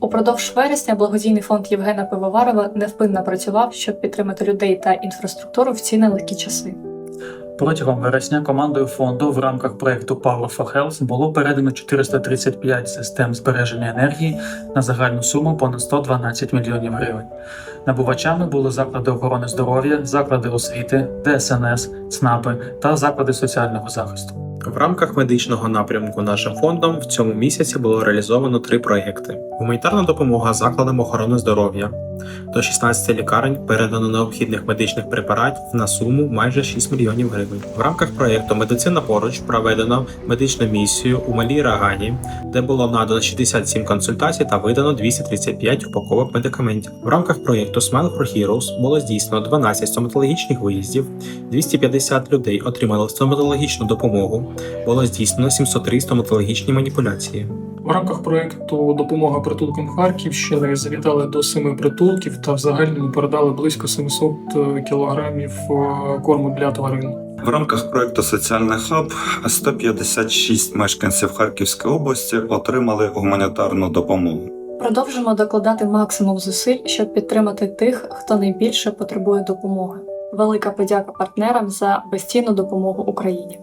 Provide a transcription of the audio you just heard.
Упродовж вересня благодійний фонд Євгена Пивоварова невпинно працював, щоб підтримати людей та інфраструктуру в ці нелегкі часи. Протягом вересня командою фонду в рамках проекту Power for Health було передано 435 систем збереження енергії на загальну суму понад 112 мільйонів гривень. Набувачами були заклади охорони здоров'я, заклади освіти, ДСНС, ЦНАПи та заклади соціального захисту. В рамках медичного напрямку нашим фондом в цьому місяці було реалізовано три проєкти: гуманітарна допомога закладам охорони здоров'я. До 16 лікарень передано необхідних медичних препаратів на суму майже 6 мільйонів гривень. В рамках проєкту Медицина поруч проведено медичну місію у Малій Рагані, де було надано 67 консультацій та видано 235 упаковок медикаментів. В рамках проєкту Smile for Heroes було здійснено 12 стоматологічних виїздів, 250 людей отримали стоматологічну допомогу, було здійснено 703 стоматологічні маніпуляції. В рамках проекту Допомога притулкам Харківщини завітали до семи притулків та в загальному передали близько 700 кілограмів е, корму для тварин. В рамках проекту Соціальний хаб 156 мешканців Харківської області отримали гуманітарну допомогу. Продовжимо докладати максимум зусиль, щоб підтримати тих, хто найбільше потребує допомоги. Велика подяка партнерам за безцінну допомогу Україні.